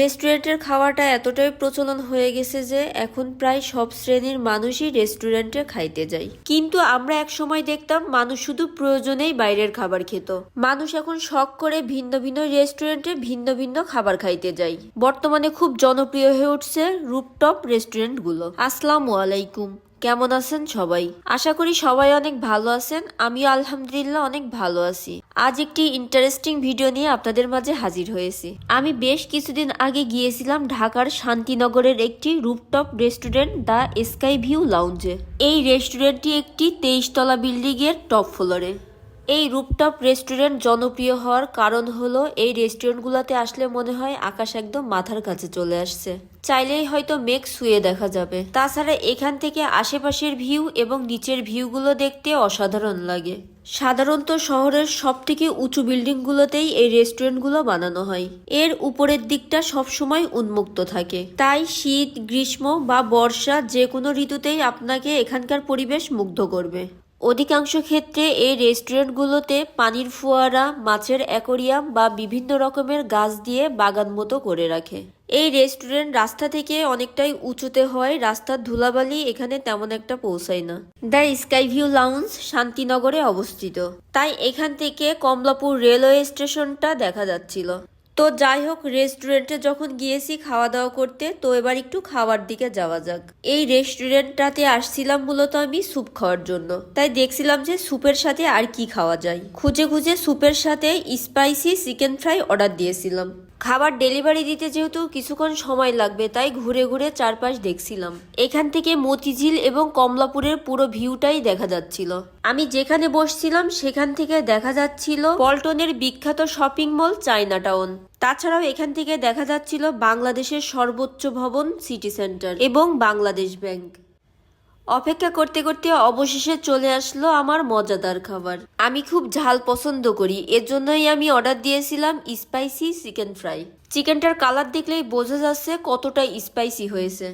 রেস্টুরেন্টের খাওয়াটা এতটাই প্রচলন হয়ে গেছে যে এখন প্রায় সব শ্রেণির মানুষই রেস্টুরেন্টে খাইতে যায়। কিন্তু আমরা এক সময় দেখতাম মানুষ শুধু প্রয়োজনেই বাইরের খাবার খেত। মানুষ এখন শখ করে ভিন্ন ভিন্ন রেস্টুরেন্টে ভিন্ন ভিন্ন খাবার খাইতে যায়। বর্তমানে খুব জনপ্রিয় হয়ে উঠছে রুপটপ রেস্টুরেন্টগুলো। আসসালামু আলাইকুম। কেমন আছেন সবাই? আশা করি সবাই অনেক ভালো আছেন, আমিও আলহামদুলিল্লাহ অনেক ভালো আছি। আজ একটি ইন্টারেস্টিং ভিডিও নিয়ে আপনাদের মাঝে হাজির হয়েছি। আমি বেশ কিছুদিন আগে গিয়েছিলাম ঢাকার শান্তিনগরের একটি rooftop restaurant the sky view লাউঞ্জে এই রেস্টুরেন্টটি একটি তেইশতলা বিল্ডিং এর টপ ফ্লোরে এই রুপটপ রেস্টুরেন্ট জনপ্রিয় হওয়ার কারণ হলো, এই রেস্টুরেন্টগুলোতে আসলে মনে হয় আকাশ একদম মাথার কাছে চলে আসছে। চাইলেই হয়তো মেঘ শুয়ে দেখা যাবে। তাছাড়া এখান থেকে আশেপাশের ভিউ এবং নিচের ভিউগুলো দেখতে অসাধারণ লাগে। সাধারণত শহরের সব থেকে উঁচু বিল্ডিংগুলোতেই এই রেস্টুরেন্টগুলো বানানো হয়। এর উপরের দিকটা সবসময় উন্মুক্ত থাকে। তাই শীত, গ্রীষ্ম বা বর্ষা যে কোনো ঋতুতেই আপনাকে এখানকার পরিবেশ মুগ্ধ করবে। অধিকাংশ ক্ষেত্রে এই রেস্টুরেন্টগুলোতে পানির ফোয়ারা, মাছের অ্যাকোরিয়াম বা বিভিন্ন রকমের গাছ দিয়ে বাগান মতো করে রাখে। এই রেস্টুরেন্ট রাস্তা থেকে অনেকটাই উঁচুতে হয়, রাস্তার ধুলাবালি এখানে তেমন একটা পৌঁছায় না। দ্য স্কাই ভিউ লাউন্স শান্তিনগরে অবস্থিত। তাই এখান থেকে কমলাপুর রেলওয়ে স্টেশনটা দেখা যাচ্ছিল। তো যাই হোক রেস্টুরেন্টে যখন গিয়েছি খাওয়া দাওয়া করতে, তো এবার একটু খাওয়ার দিকে যাওয়া যাক। এই রেস্টুরেন্টটাতে আসছিলাম মূলত আমি স্যুপ খাওয়ার জন্য। তাই দেখছিলাম যে স্যুপের সাথে আর কি খাওয়া যায়। খুঁজে খুঁজে স্যুপের সাথে স্পাইসি চিকেন ফ্রাই অর্ডার দিয়েছিলাম। খাবার ডেলিভারি দিতে যেহেতু কিছুক্ষণ সময় লাগবে, তাই ঘুরে ঘুরে চারপাশ দেখছিলাম। এখান থেকে মতিঝিল এবং কমলাপুরের পুরো ভিউটাই দেখা যাচ্ছিল। আমি যেখানে বসছিলাম, সেখান থেকে দেখা যাচ্ছিল পল্টনের বিখ্যাত শপিং মল চায়না টাউন তাছাড়াও এখান থেকে দেখা যাচ্ছিল বাংলাদেশের সর্বোচ্চ ভবন সিটি সেন্টার এবং বাংলাদেশ ব্যাংক। অপেক্ষা করতে করতে অবশেষে চলে আসলো আমার মজাদার খাবার। আমি খুব ঝাল পছন্দ করি এর জন্যই আমি অর্ডার দিয়েছিলাম স্পাইসি চিকেন ফ্রাই। চিকেনটার কালার দেখলেই বোঝা যাচ্ছে কতটা স্পাইসি হয়েছে।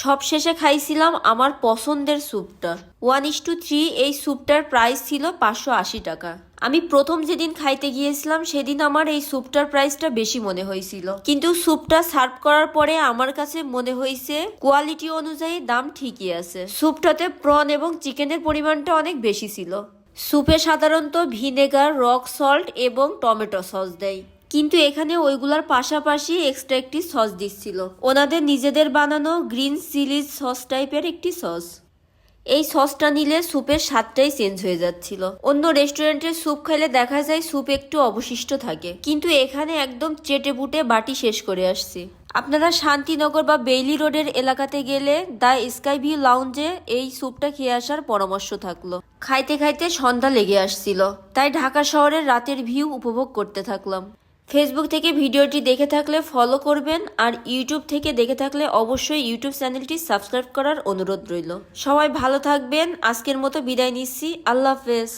সব শেষে খাইছিলাম আমার পছন্দের স্যুপটা। ওয়ান ইস টু থ্রি এই স্যুপটার প্রাইস ছিল পাঁচশো আশি টাকা। আমি প্রথম যেদিন খাইতে গিয়েছিলাম, সেদিন আমার এই স্যুপটার প্রাইসটা বেশি মনে হয়েছিল। কিন্তু স্যুপটা সার্ভ করার পরে আমার কাছে মনে হয়েছে কোয়ালিটি অনুযায়ী দাম ঠিকই আছে। স্যুপটাতে প্রন এবং চিকেনের পরিমাণটা অনেক বেশি ছিল। স্যুপে সাধারণত ভিনেগার রক সল্ট এবং টমেটো সস দেয়। কিন্তু এখানে ওইগুলার পাশাপাশি এক্সট্রা একটি সস দিচ্ছিল। ওনাদের নিজেদের বানানো গ্রিন চিলিজ সস টাইপের একটি সস এই সসটা নিলে স্যুপের স্বাদটাই চেঞ্জ হয়ে যাচ্ছিল। অন্য রেস্টুরেন্টের স্যুপ খাইলে দেখা যায় স্যুপ একটু অবশিষ্ট থাকে। কিন্তু এখানে একদম চেটে বুটে বাটি শেষ করে আসছি। আপনারা শান্তিনগর বা বেইলি রোডের এলাকাতে গেলে দ্য স্কাই ভিউ লাউঞ্জে এই স্যুপটা খেয়ে আসার পরামর্শ থাকল। খাইতে খাইতে সন্ধ্যা লেগে আসছিল। তাই ঢাকা শহরের রাতের ভিউ উপভোগ করতে থাকলাম। ফেসবুক থেকে ভিডিওটি দেখে থাকলে ফলো করবেন আর ইউটিউব থেকে দেখে থাকলে অবশ্যই ইউটিউব চ্যানেলটি সাবস্ক্রাইব করার অনুরোধ রইল। সবাই ভালো থাকবেন। আজকের মতো বিদায় নিচ্ছি। আল্লাহ হাফেজ।